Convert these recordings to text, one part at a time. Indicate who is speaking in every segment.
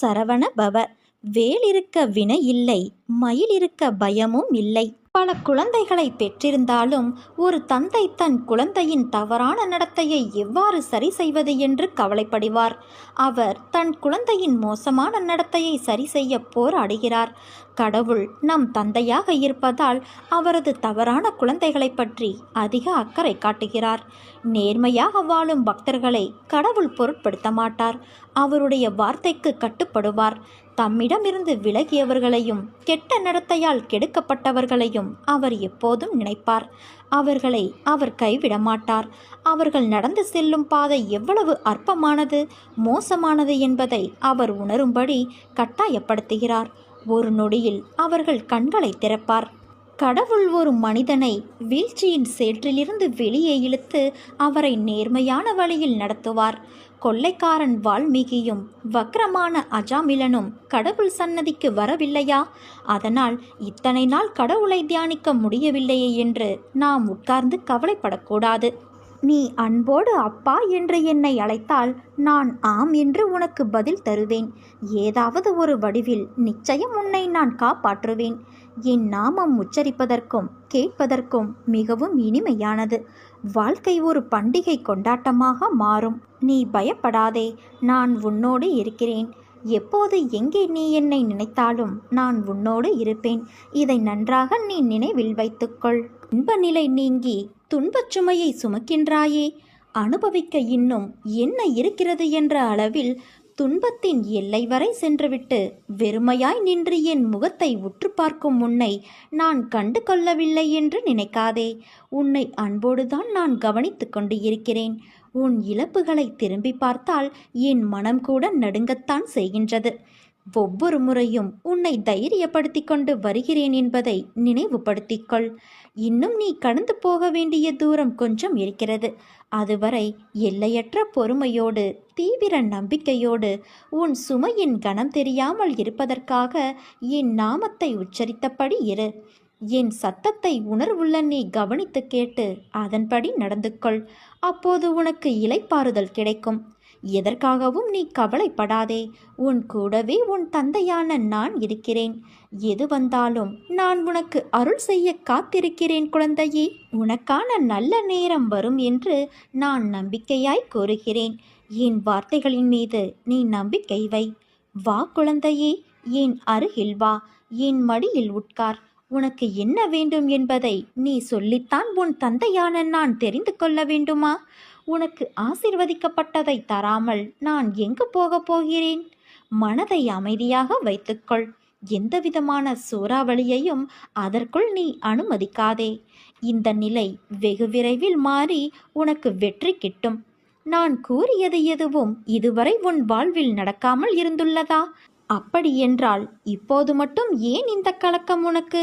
Speaker 1: சரவண பவ. வேல் இருக்க வினை இல்லை மயில் இருக்க பயமும் இல்லை. பல குழந்தைகளை பெற்றிருந்தாலும் ஒரு தந்தை தன் குழந்தையின் தவறான நடத்தையை எவ்வாறு சரி செய்வது என்று கவலைப்படுவார். அவர் தன் குழந்தையின் மோசமான நடத்தையை சரி செய்ய போராடுகிறார். கடவுள் நம் தந்தையாக இருப்பதால் அவரது தவறான குழந்தைகளை பற்றி அதிக அக்கறை காட்டுகிறார். நேர்மையாக வாழும் பக்தர்களை கடவுள் பொருட்படுத்த மாட்டார். அவருடைய வார்த்தைக்கு கட்டுப்படுவார். தம்மிடமிருந்து விலகியவர்களையும் கெட்ட நடத்தையால் கெடுக்கப்பட்டவர்களையும் அவர் எப்போதும் நினைப்பார். அவர்களை அவர் கைவிட மாட்டார். அவர்கள் நடந்து செல்லும் பாதை எவ்வளவு அற்பமானது மோசமானது என்பதை அவர் உணரும்படி கட்டாயப்படுத்துகிறார். ஒரு நொடியில் அவர்கள் கண்களை திறப்பார். கடவுள் ஒரு மனிதனை வீழ்ச்சியின் சேற்றிலிருந்து வெளியே இழுத்து அவரை நேர்மையான வழியில் நடத்துவார். கொள்ளைக்காரன் வால்மீகியும் வக்ரமான அஜாமிலனும் கடவுள் சன்னதிக்கு வரவில்லையா? அதனால் இத்தனை நாள் கடவுளை தியானிக்க முடியவில்லையே என்று நாம் உட்கார்ந்து கவலைப்படக்கூடாது. நீ அன்போடு அப்பா என்று என்னை அழைத்தால் நான் ஆம் என்று உனக்கு பதில் தருவேன். ஏதாவது ஒரு வடிவில் நிச்சயம் உன்னை நான் காப்பாற்றுவேன். என் நாமம் உச்சரிப்பதற்கும் கேட்பதற்கும் மிகவும் இனிமையானது. வாழ்க்கை ஒரு பண்டிகை கொண்டாட்டமாக மாறும். நீ பயப்படாதே நான் உன்னோடு இருக்கிறேன். எப்போது எங்கே நீ என்னை நினைத்தாலும் நான் உன்னோடு இருப்பேன். இதை நன்றாக நீ நினைவில் வைத்துக்கொள். இன்ப நிலை நீங்கி துன்பச் சுமையை சுமக்கின்றாயே? அனுபவிக்க இன்னும் என்ன இருக்கிறது என்ற அளவில் துன்பத்தின் எல்லை வரை சென்றுவிட்டு வெறுமையாய் நின்று என் முகத்தை உற்று பார்க்கும் உன்னை நான் கண்டு கொள்ளவில்லை என்று நினைக்காதே. உன்னை அன்போடுதான் நான் கவனித்து கொண்டு இருக்கிறேன் உன் இழப்புகளை திரும்பி பார்த்தால் என் மனம் கூட நடுங்கத்தான் செய்கின்றது. ஒவ்வொரு முறையும் உன்னை தைரியப்படுத்திக் கொண்டு வருகிறேன் என்பதை நினைவுபடுத்திக்கொள். இன்னும் நீ கடந்து போக வேண்டிய தூரம் கொஞ்சம் இருக்கிறது. அதுவரை எல்லையற்ற பொறுமையோடு தீவிர நம்பிக்கையோடு உன் சுமையின் கணம் தெரியாமல் இருப்பதற்காக என் நாமத்தை உச்சரித்தபடி இரு. என் சத்தத்தை உணர்வுள்ள நீ கவனித்து கேட்டு அதன்படி நடந்து கொள் அப்போது உனக்கு இலைப்பாறுதல் கிடைக்கும். எதற்காகவும் நீ கவலைப்படாதே. உன் கூடவே உன் தந்தையான நான் இருக்கிறேன். எது வந்தாலும் நான் உனக்கு அருள் செய்ய காத்திருக்கிறேன் குழந்தையே. உனக்கான நல்ல நேரம் வரும் என்று நான் நம்பிக்கையாய் கூறுகிறேன். என் வார்த்தைகளின் மீது நீ நம்பிக்கை வை. வா குழந்தையே என் அருகில் வா. என் மடியில் உட்கார். உனக்கு என்ன வேண்டும் என்பதை நீ சொல்லித்தான் உன் தந்தையான நான் தெரிந்து கொள்ள வேண்டுமா? உனக்கு ஆசிர்வதிக்கப்பட்டதை தராமல் நான் எங்கு போகப் போகிறேன்? மனதை அமைதியாக வைத்துக்கொள். எந்தவிதமான சூறாவளியையும் அதற்குள் நீ அனுமதிக்காதே. இந்த நிலை வெகு விரைவில் மாறி உனக்கு வெற்றி கிட்டும். நான் கூறியது எதுவும் இதுவரை உன் வாழ்வில் நடக்காமல் இருந்துள்ளதா? அப்படியென்றால் இப்போது மட்டும் ஏன் இந்த கலக்கம் உனக்கு?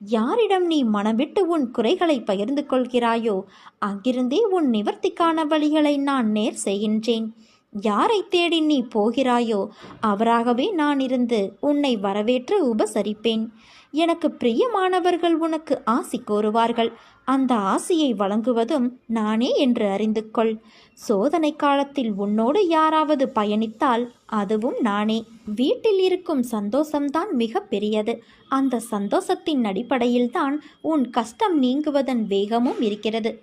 Speaker 1: யாரிடம் நீ மனவிட்டு உன் குறைகளை பகிர்ந்து கொள்கிறாயோ அங்கிருந்தே உன் நிவர்த்திக்கான வழிகளை நான் நேர் செய்கின்றேன். யாரை தேடி நீ போகிறாயோ அவராகவே நான் இருந்து உன்னை வரவேற்று உபசரிப்பேன். எனக்கு பிரியமானவர்கள் உனக்கு ஆசி கோருவார்கள். அந்த ஆசியை வழங்குவதும் நானே என்று அறிந்து கொள் சோதனை காலத்தில் உன்னோடு யாராவது பயணித்தால் அதுவும் நானே. வீட்டில் இருக்கும் சந்தோஷம்தான் மிக பெரியது. அந்த சந்தோஷத்தின் அடிப்படையில்தான் உன் கஷ்டம் நீங்குவதன் வேகமும் இருக்கிறது.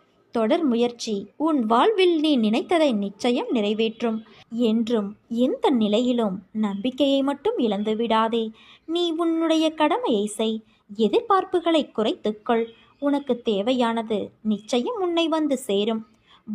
Speaker 1: தொடர் முயற்சி. உன் வாழ்வில் நீ நினைத்ததை நிச்சயம் நிறைவேற்றும். என்றும் எந்த நிலையிலும் நம்பிக்கையை மட்டும் இழந்து விடாதே. நீ உன்னுடைய கடமையை செய். எதிர்பார்ப்புகளை குறைத்துக்கொள். உனக்கு தேவையானது நிச்சயம் உன்னை வந்து சேரும்.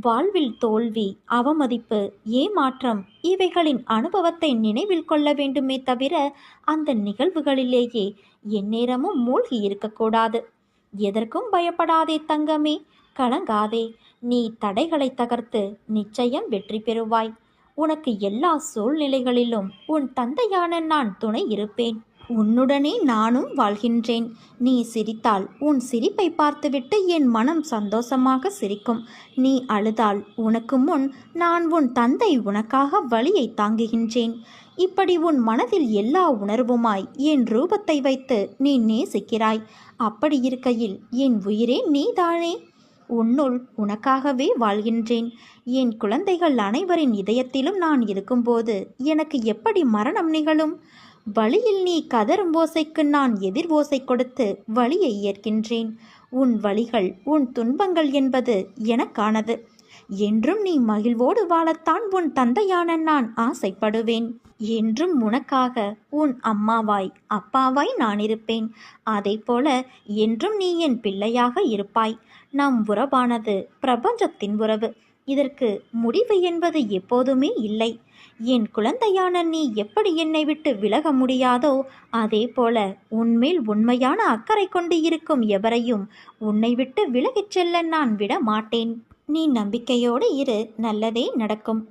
Speaker 1: வாழ்வில் தோல்வி அவமதிப்பு ஏமாற்றம் இவைகளின் அனுபவத்தை நினைவில் கொள்ள வேண்டுமே தவிர அந்த நிகழ்வுகளிலேயே எந்நேரமும் மூழ்கி இருக்கக்கூடாது. எதற்கும் பயப்படாதே தங்கமே. கலங்காதே. நீ தடைகளை தகர்த்து நிச்சயம் வெற்றி பெறுவாய். உனக்கு எல்லா சூழ்நிலைகளிலும் உன் தந்தையான நான் துணை இருப்பேன். உன்னுடனே நானும் வாழ்கின்றேன். நீ சிரித்தால் உன் சிரிப்பை பார்த்துவிட்டு என் மனம் சந்தோஷமாக சிரிக்கும். நீ அழுதால் உனக்கு முன் நான் உன் தந்தை உனக்காக வழியை தாங்குகின்றேன். இப்படி உன் மனதில் எல்லா உணர்வுமாய் என் ரூபத்தை வைத்து நீ நேசிக்கிறாய். அப்படி இருக்கையில் என் உயிரே நீதானே? உன்னுள் உனக்காகவே வாழ்கின்றேன். என் குழந்தைகள் அனைவரின் இதயத்திலும் நான் இருக்கும்போது எனக்கு எப்படி மரணம் நிகழும்? வழியில் நீ கதரும் ஓசைக்கு நான் எதிர் ஓசை கொடுத்து வழியை ஏற்கின்றேன். உன் வழிகள் உன் துன்பங்கள் என்பது எனக்கானது. என்றும் நீ மகிழ்வோடு வாழத்தான் உன் தந்தையான நான் ஆசைப்படுவேன். என்றும் உனக்காக உன் அம்மாவாய் அப்பாவாய் நான் இருப்பேன். போல என்றும் நீ என் பிள்ளையாக இருப்பாய். நம் உறவானது பிரபஞ்சத்தின் உறவு. இதற்கு முடிவு என்பது எப்போதுமே இல்லை. என் குழந்தையான நீ எப்படி என்னை விட்டு விலக முடியாதோ அதே போல உன்மேல் உண்மையான அக்கறை கொண்டு இருக்கும் எவரையும் உன்னை விட்டு விலகிச் செல்ல நான் விட மாட்டேன் நீ நம்பிக்கையோடு இரு நல்லதே நடக்கும்.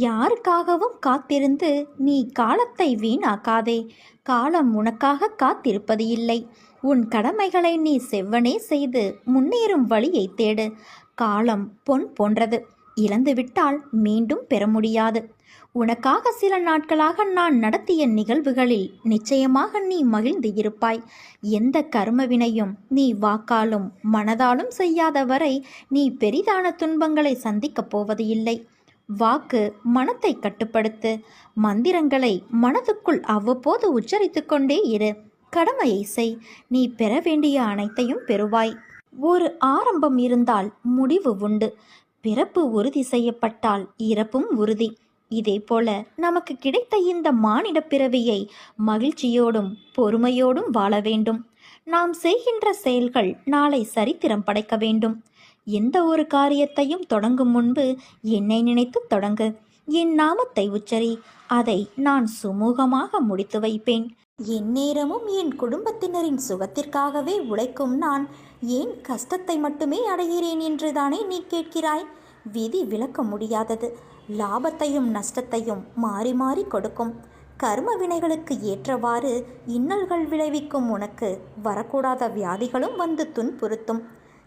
Speaker 1: யாருக்காகவும் காத்திருந்து நீ காலத்தை வீணாக்காதே. காலம் உனக்காக காத்திருப்பது இல்லை. உன் கடமைகளை நீ செவ்வனே செய்து முன்னேறும் வழியை தேடு. காலம் பொன் போன்றது. இழந்துவிட்டால் மீண்டும் பெற முடியாது. உனக்காக சில நாட்களாக நான் நடத்திய நிகழ்வுகளில் நிச்சயமாக நீ மகிழ்ந்து இருப்பாய். எந்த கர்மவினையும் நீ வாக்காலும் மனதாலும் செய்யாத வரை நீ பெரிதான துன்பங்களை சந்திக்கப் போவது இல்லை. வாக்கு மனத்தை கட்டுப்படுத்து. மந்திரங்களை மனதுக்குள் அவ்வப்போது உச்சரித்து கொண்டே இரு. கடமையை செய். நீ பெற வேண்டிய அனைத்தையும் பெறுவாய். ஒரு ஆரம்பம் இருந்தால் முடிவு உண்டு. பிறப்பு உறுதி செய்யப்பட்டால் இறப்பும் உறுதி. இதேபோல நமக்கு கிடைத்த இந்த மானிட பிறவியை மகிழ்ச்சியோடும் பொறுமையோடும் வாழ வேண்டும். நாம் செய்கின்ற செயல்கள் நாளை சரித்திரம் படைக்க வேண்டும். எந்த ஒரு காரியத்தையும் தொடங்கும் முன்பு என்னை நினைத்து தொடங்கு. என் நாமத்தை உச்சரி. அதை நான் சுமூகமாக முடித்து வைப்பேன். எந்நேரமும் என் குடும்பத்தினரின் சுகத்திற்காகவே உழைக்கும் நான் ஏன் கஷ்டத்தை மட்டுமே அடைகிறேன் என்றுதானே நீ கேட்கிறாய்? விதி விளக்க முடியாதது. லாபத்தையும் நஷ்டத்தையும் மாறி மாறி கொடுக்கும். கர்ம வினைகளுக்கு ஏற்றவாறு இன்னல்கள் விளைவிக்கும் உனக்கு வரக்கூடாத வியாதிகளும் வந்து துன்புறுத்தும்.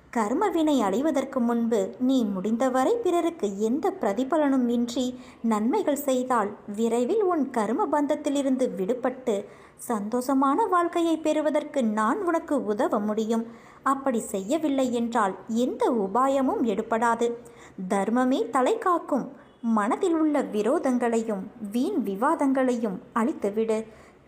Speaker 1: கர்ம வினை அடைவதற்கு முன்பு நீ முடிந்தவரை பிறருக்கு எந்த பிரதிபலனும் இன்றி நன்மைகள் செய்தால் விரைவில் உன் கர்ம பந்தத்திலிருந்து விடுபட்டு சந்தோஷமான வாழ்க்கையை பெறுவதற்கு நான் உனக்கு உதவ முடியும். அப்படி செய்யவில்லை என்றால் எந்த உபாயமும் எடுப்படாது தர்மமே தலை காக்கும். மனதில் உள்ள விரோதங்களையும் வீண் விவாதங்களையும் அழித்துவிடு.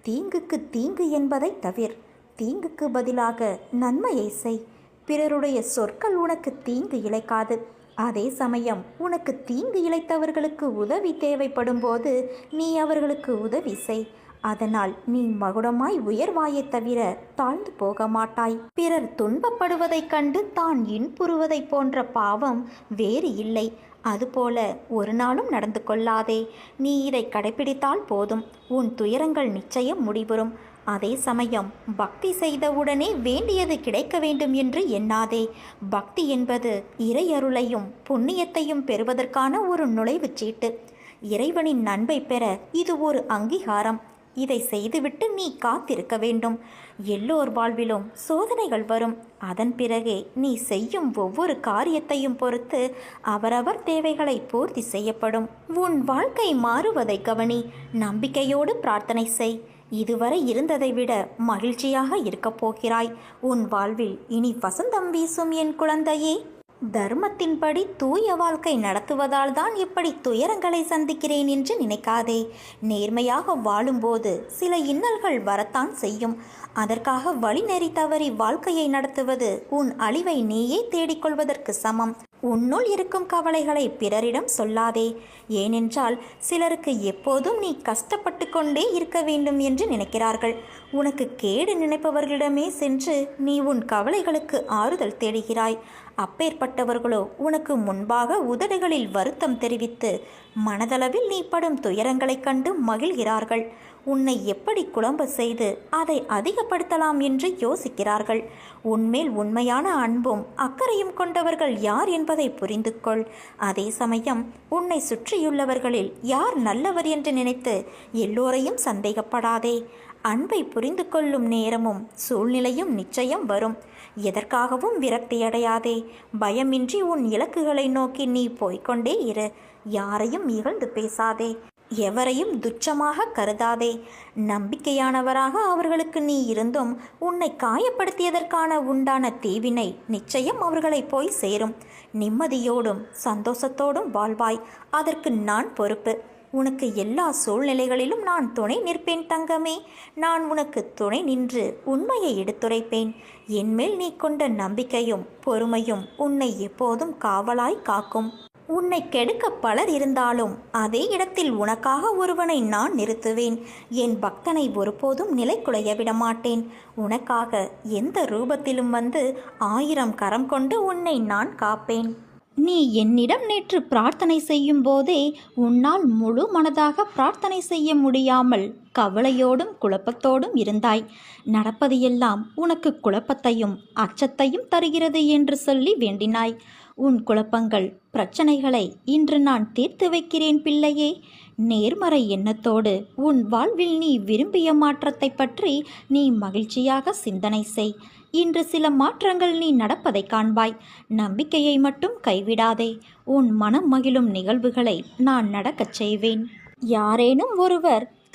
Speaker 1: தீங்குக்கு தீங்கு என்பதை தவிர். தீங்குக்கு பதிலாக நன்மையை செய். பிறருடைய சொற்கள் உனக்கு தீங்கு இழைக்காது. அதே சமயம் உனக்கு தீங்கு இழைத்தவர்களுக்கு உதவி தேவைப்படும் போது நீ அவர்களுக்கு உதவி செய். அதனால் நீ மகுடமாய் உயர்வாயே தவிர தாழ்ந்து போக மாட்டாய். பிறர் துன்பப்படுவதைக் கண்டு தான் இன்புறுவதைப் போன்ற பாவம் வேறு இல்லை. அதுபோல ஒரு நாளும் நடந்து கொள்ளாதே. நீ இதை கடைபிடித்தால் போதும். உன் துயரங்கள் நிச்சயம் முடிவரும் அதே சமயம் பக்தி செய்தவுடனே வேண்டியது கிடைக்க வேண்டும் என்று எண்ணாதே. பக்தி என்பது இறையருளையும் புண்ணியத்தையும் பெறுவதற்கான ஒரு நுழைவுச் சீட்டு. இறைவனின் நன்மை பெற இது ஒரு அங்கீகாரம். இதை செய்துவிட்டு நீ காத்திருக்க வேண்டும். எல்லோர் வாழ்விலும் சோதனைகள் வரும். அதன் பிறகே நீ செய்யும் ஒவ்வொரு காரியத்தையும் பொறுத்து அவரவர் தேவைகளை பூர்த்தி செய்யப்படும். உன் வாழ்க்கை மாறுவதை கவனி. நம்பிக்கையோடு பிரார்த்தனை செய். இதுவரை இருந்ததை விட மகிழ்ச்சியாக இருக்கப் போகிறாய். உன் வாழ்வில் இனி வசந்தம் வீசும் என் குழந்தையே. தர்மத்தின்படி தூய வாழ்க்கை நடத்துவதால் தான் இப்படி துயரங்களை சந்திக்கிறேன் என்று நினைக்காதே. நேர்மையாக வாழும்போது சில இன்னல்கள் வரத்தான் செய்யும். அதற்காக வழிநெறி தவறி வாழ்க்கையை நடத்துவது உன் அழிவை நீயே தேடிக்கொள்வதற்கு சமம். உன்னுள் இருக்கும் கவலைகளை பிறரிடம் சொல்லாதே. ஏனென்றால் சிலருக்கு எப்போதும் நீ கஷ்டப்பட்டு கொண்டே இருக்க வேண்டும் என்று நினைக்கிறார்கள். உனக்கு கேடு நினைப்பவர்களிடமே சென்று நீ உன் கவலைகளுக்கு ஆறுதல் தேடுகிறாய். அப்பேற்பட்டவர்களோ உனக்கு முன்பாக உதடுகளில் வருத்தம் தெரிவித்து மனதளவில் நீ படும் துயரங்களைக் கண்டு மகிழ்கிறார்கள். உன்னை எப்படி குழம்ப செய்து அதை அதிகப்படுத்தலாம் என்று யோசிக்கிறார்கள். உன்மேல் உண்மையான அன்பும் அக்கறையும் கொண்டவர்கள் யார் என்பதை புரிந்து கொள் அதே சமயம் உன்னை சுற்றியுள்ளவர்களில் யார் நல்லவர் என்று நினைத்து எல்லோரையும் சந்தேகப்படாதே. அன்பை புரிந்து கொள்ளும் நேரமும் சூழ்நிலையும் நிச்சயம் வரும். எதற்காகவும் விரக்தியடையாதே பயமின்றி உன் இலக்குகளை நோக்கி நீ போய்கொண்டே இரு. யாரையும் இகழ்ந்து பேசாதே. எவரையும் துச்சமாக கருதாதே. நம்பிக்கையானவராக அவர்களுக்கு நீ இருந்தும் உன்னை காயப்படுத்தியதற்கான உண்டான தீவினை நிச்சயம் அவர்களை போய் சேரும். நிம்மதியோடும் சந்தோஷத்தோடும் வாழ்வாய். அதற்கு நான் பொறுப்பு. உனக்கு எல்லா சூழ்நிலைகளிலும் நான் துணை நிற்பேன் தங்கமே. நான் உனக்கு துணை நின்று உண்மையை எடுத்துரைப்பேன். என்மேல் நீ கொண்ட நம்பிக்கையும் பொறுமையும் உன்னை எப்போதும் காவலாய் காக்கும். உன்னை கெடுக்க பலர் இருந்தாலும் அதே இடத்தில் உனக்காக ஒருவனை நான் நிறுத்துவேன். என் பக்தனை ஒருபோதும் நிலை குலைய விடமாட்டேன். உனக்காக எந்த ரூபத்திலும் வந்து ஆயிரம் கரம் கொண்டு உன்னை நான் காப்பேன். நீ என்னிடம் நேற்று பிரார்த்தனை செய்யும் போதே உன்னால் முழு மனதாக பிரார்த்தனை செய்ய முடியாமல் கவலையோடும் குழப்பத்தோடும் இருந்தாய். நடப்பது எல்லாம் உனக்கு குழப்பத்தையும் அச்சத்தையும் தருகிறது என்று சொல்லி வேண்டினாய். உன் குழப்பங்கள் பிரச்சனைகளை இன்று நான் தீர்த்து வைக்கிறேன் பிள்ளையே. நேர்மறை எண்ணத்தோடு உன் வாழ்வில் நீ விரும்பிய மாற்றத்தை பற்றி நீ மகிழ்ச்சியாக சிந்தனை செய். இன்று சில மாற்றங்கள் நீ நடப்பதை காண்பாய். நம்பிக்கையை மட்டும் கைவிடாதே. உன் மனம் மகிழும் நிகழ்வுகளை நான் நடக்கச் செய்வேன். யாரேனும் ஒருவர்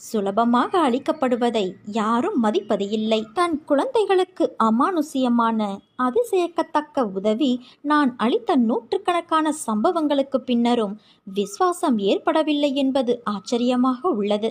Speaker 1: சுலபமாக அளிக்கப்படுவதை யாரும் மதிப்பது இல்லை தன் குழந்தைகளுக்கு அமானுஷ்யமான அதிசயக்கத்தக்க உதவி நான் அளித்த நூற்றுக்கணக்கான சம்பவங்களுக்கு பின்னரும் விசுவாசம் ஏற்படவில்லை என்பது ஆச்சரியமாக உள்ளது.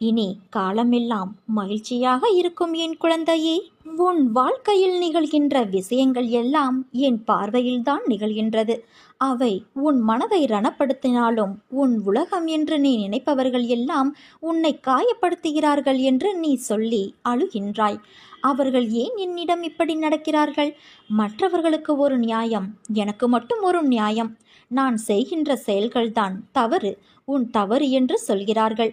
Speaker 1: இனி காலமெல்லாம் மகிழ்ச்சியாக இருக்கும் என் குழந்தையே. உன் வாழ்க்கையில் நிகழ்கின்ற விஷயங்கள் எல்லாம் என் பார்வையில்தான் நிகழ்கின்றது. அவை உன் மனதை ரணப்படுத்தினாலும் உன் உலகம் என்று நீ நினைப்பவர்கள் எல்லாம் உன்னை காயப்படுத்துகிறார்கள் என்று நீ சொல்லி அழுகின்றாய். அவர்கள் ஏன் என்னிடம் இப்படி நடக்கிறார்கள்? மற்றவர்களுக்கு ஒரு நியாயம் எனக்கு மட்டும் ஒரு நியாயம். நான் செய்கின்ற செயல்கள்தான் தவறு உன் தவறு என்று சொல்கிறார்கள்.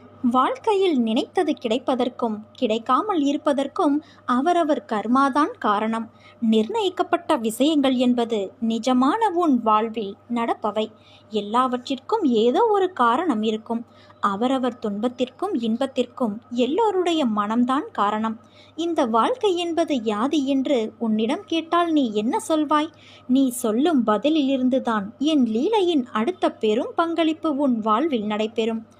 Speaker 1: வாழ்க்கையில் நினைத்தது கிடைப்பதற்கும் கிடைக்காமல் இருப்பதற்கும் அவரவர் கர்மாதான் காரணம். நிர்ணயிக்கப்பட்ட விஷயங்கள் என்பது நிஜமான உன் வாழ்வில் நடப்பவை. எல்லாவற்றிற்கும் ஏதோ ஒரு காரணம் இருக்கும். அவரவர் துன்பத்திற்கும் இன்பத்திற்கும் எல்லோருடைய மனம்தான் காரணம். இந்த வாழ்க்கை என்பது யாது என்று உன்னிடம் கேட்டால் நீ என்ன சொல்வாய்? நீ சொல்லும் பதிலிலிருந்துதான் என் லீலையின் அடுத்த பெரும் பங்களிப்பு உன் வாழ்வில் நடைபெறும்.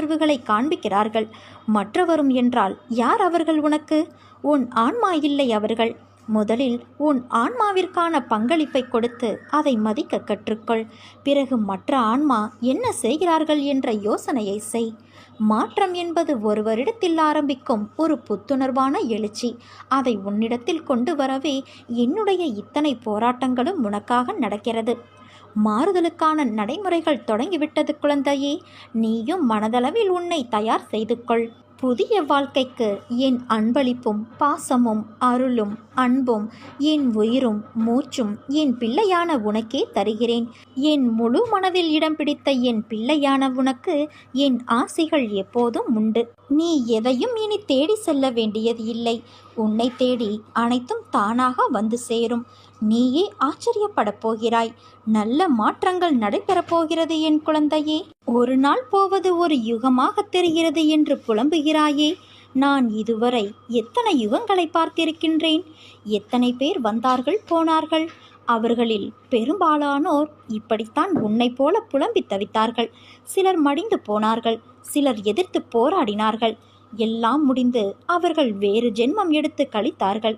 Speaker 1: உணர்வுகளை காண்பிக்கிறார்கள். மற்றவரும் என்றால் யார் அவர்கள் உனக்கு? உன் ஆன்மா இல்லை அவர்கள். முதலில் உன் ஆன்மாவிற்கான பங்களிப்பை கொடுத்து அதை மதிக்க கற்றுக்கொள். பிறகு மற்ற ஆன்மா என்ன செய்கிறார்கள் என்ற யோசனையை செய். மாற்றம் என்பது ஒருவரிடத்தில் ஆரம்பிக்கும் ஒரு புத்துணர்வான எழுச்சி. அதை உன்னிடத்தில் கொண்டு வரவே என்னுடைய இத்தனை போராட்டங்களும் உனக்காக நடக்கிறது. மாறுதலுக்கான நடைமுறைகள் தொடங்கிவிட்டது குழந்தையே. நீயும் மனதளவில் உன்னை தயார் செய்து கொள் புதிய வாழ்க்கைக்கு என் அன்பளிப்பும் பாசமும் அருளும் அன்பும் என் உயிரும் மூச்சும் என் பிள்ளையான உனக்கே தருகிறேன். என் முழு மனதில் இடம் பிடித்த என் பிள்ளையான உனக்கு என் ஆசைகள் எப்போதும் உண்டு. நீ எதையும் இனி தேடி செல்ல வேண்டியது இல்லை. உன்னை தேடி அனைத்தும் தானாக வந்து சேரும். நீயே ஆச்சரியப்படப் போகிறாய். நல்ல மாற்றங்கள் நடைபெறப் போகிறது என் குழந்தையே. ஒரு நாள் போவது ஒரு யுகமாக தெரிகிறது என்று புலம்புகிறாயே. நான் இதுவரை எத்தனை யுகங்களை பார்த்திருக்கின்றேன். எத்தனை பேர் வந்தார்கள் போனார்கள். அவர்களில் பெரும்பாலானோர் இப்படித்தான் உன்னை போல புலம்பி தவித்தார்கள். சிலர் மடிந்து போனார்கள் சிலர் எதிர்த்து போராடினார்கள். எல்லாம் முடிந்து அவர்கள் வேறு ஜென்மம் எடுத்து கழித்தார்கள்.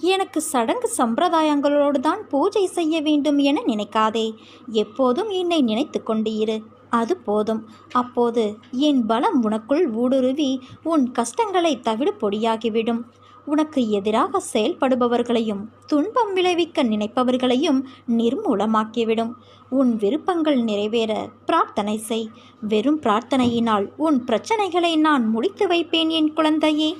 Speaker 1: எனக்கு சடங்கு சம்பிரதாயங்களோடு தான் பூஜை செய்ய வேண்டும் என நினைக்காதே. எப்போதும் என்னை நினைத்து கொண்டு இரு. அது போதும். அப்போது என் பலம் உனக்குள் ஊடுருவி உன் கஷ்டங்களை தவிடு பொடியாகிவிடும். உனக்கு எதிராக செயல்படுபவர்களையும் துன்பம் விளைவிக்க நினைப்பவர்களையும் நிர்மூலமாக்கிவிடும். உன் விருப்பங்கள் நிறைவேற பிரார்த்தனை செய். வெறும் பிரார்த்தனையினால் உன் பிரச்சனைகளை நான் முடித்து வைப்பேன் என் குழந்தையே.